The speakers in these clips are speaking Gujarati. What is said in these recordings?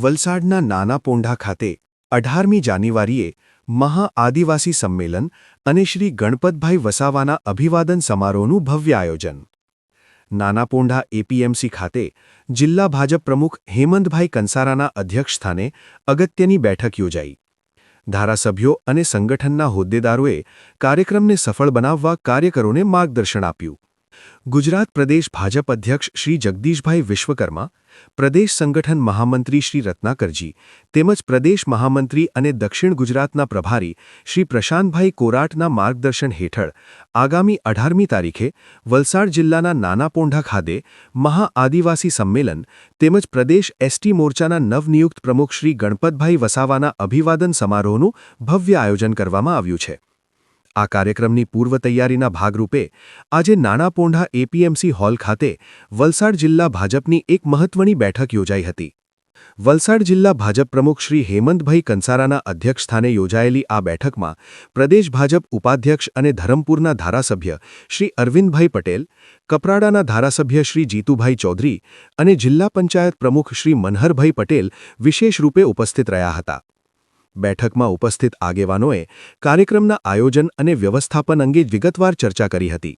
વલસાડના નાના પોંઢા ખાતે અઢારમી જાન્યુઆરીએ મહા આદિવાસી સંમેલન અને શ્રી ગણપતભાઈ વસાવાના અભિવાદન સમારોહનું ભવ્ય આયોજન. નાનાપોંઢા એપીએમસી ખાતે જિલ્લા ભાજપ પ્રમુખ હેમંતભાઈ કંસારાના અધ્યક્ષસ્થાને અગત્યની બેઠક યોજાઈ. ધારાસભ્યો અને સંગઠનના હોદ્દેદારોએ કાર્યક્રમને સફળ બનાવવા કાર્યકરોને માર્ગદર્શન આપ્યું. ગુજરાત પ્રદેશ ભાજપ અધ્યક્ષ શ્રી જગદીશભાઈ વિશ્વકર્મા, પ્રદેશ સંગઠન મહામંત્રી શ્રી રત્નાકરજી, તેમજ પ્રદેશ મહામંત્રી અને દક્ષિણ ગુજરાતના પ્રભારી શ્રી પ્રશાંતભાઈ કોરાટના માર્ગદર્શન હેઠળ આગામી અઢારમી તારીખે વલસાડ જિલ્લાના નાનાપોંઢા ખાતે મહાઆદિવાસી સંમેલન તેમજ પ્રદેશ એસટી મોરચાના નવનિયુક્ત પ્રમુખ શ્રી ગણપતભાઈ વસાવાના અભિવાદન સમારોહનું ભવ્ય આયોજન કરવામાં આવ્યું છે. આ કાર્યક્રમની પૂર્વ તૈયારીના ભાગરૂપે આજે નાના પોંઢા એપીએમસી હોલ ખાતે વલસાડ જિલ્લા ભાજપની એક મહત્વની બેઠક યોજાઈ હતી. વલસાડ જિલ્લા ભાજપ પ્રમુખ શ્રી હેમંતભાઈ કંસારાના અધ્યક્ષસ્થાને યોજાયેલી આ બેઠકમાં પ્રદેશ ભાજપ ઉપાધ્યક્ષ અને ધરમપુરના ધારાસભ્ય શ્રી અરવિંદભાઈ પટેલ, કપરાડાના ધારાસભ્ય શ્રી જીતુભાઈ ચૌધરી અને જિલ્લા પંચાયત પ્રમુખ શ્રી મનહરભાઈ પટેલ વિશેષ રૂપે ઉપસ્થિત રહ્યા હતા. બેઠકમાં ઉપસ્થિત આગેવાનોએ કાર્યક્રમના આયોજન અને વ્યવસ્થાપન અંગે વિગતવાર ચર્ચા કરી હતી.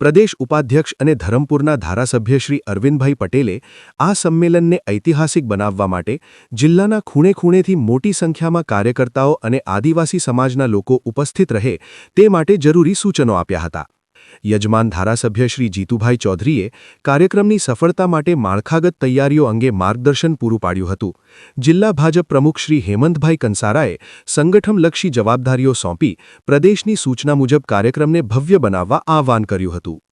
પ્રદેશ ઉપાધ્યક્ષ અને ધરમપુરના ધારાસભ્ય શ્રી અરવિંદભાઈ પટેલે આ સંમેલનને ઐતિહાસિક બનાવવા માટે જિલ્લાના ખૂણે ખૂણેથી મોટી સંખ્યામાં કાર્યકર્તાઓ અને આદિવાસી સમાજના લોકો ઉપસ્થિત રહે તે માટે જરૂરી સૂચનો આપ્યા હતા. યજમાન ધારાસભ્ય શ્રી જીતુભાઈ ચૌધરીએ કાર્યક્રમની સફળતા માટે માળખાગત તૈયારીઓ અંગે માર્ગદર્શન પૂરું પાડ્યું હતું. જિલ્લા ભાજપ પ્રમુખ શ્રી હેમંતભાઈ કંસારાએ સંગઠનલક્ષી જવાબદારીઓ સોંપી પ્રદેશની સૂચના મુજબ કાર્યક્રમને ભવ્ય બનાવવા આહવાન કર્યું હતું.